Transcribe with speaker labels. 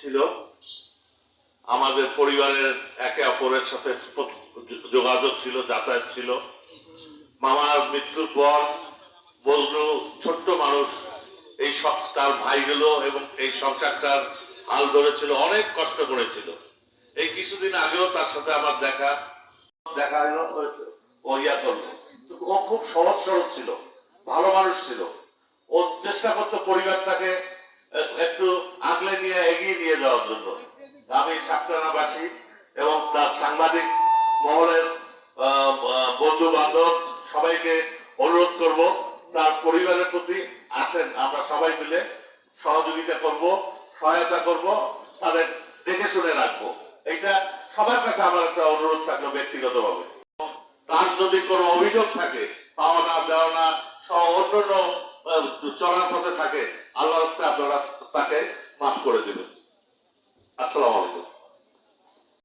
Speaker 1: ছিল। আমাদের পরিবারের একে অপরের সাথে যোগাযোগ ছিল, যাতায়াত ছিল। মামার মৃত্যুর পর বজনু ছোট্ট মানুষ, এই তার ভাইগুলো এবং এই সংসারটার হাল ধরেছিল, অনেক কষ্ট করেছিল। এই কিছুদিন আগেও তার সাথে আমার দেখা দেখা ইয়া করল। খুব সহজ সরল ছিল, ভালো মানুষ ছিল। ও চেষ্টা করতো পরিবারটাকে নিয়ে এগিয়ে নিয়ে যাওয়ার জন্য। আমি সাতটানাবাসী এবং তার সাংবাদিক মহলের বন্ধু বান্ধব সবাইকে অনুরোধ করব, তার পরিবারের প্রতি আসেন, আমরা সবাই মিলে সহযোগিতা করব, সহায়তা করব, তাদের দেখে শুনে রাখব। এটা সবার কাছে আমার একটা অনুরোধ থাকল ব্যক্তিগতভাবে। তার যদি কোনো অভিযোগ থাকে পাওয়া না দেওয়া না সহ অন্যান্য চলার পথে থাকে আল্লাহ আপনারা তাকে মাফ করে দেবেন। আসসালাম আলাইকুম।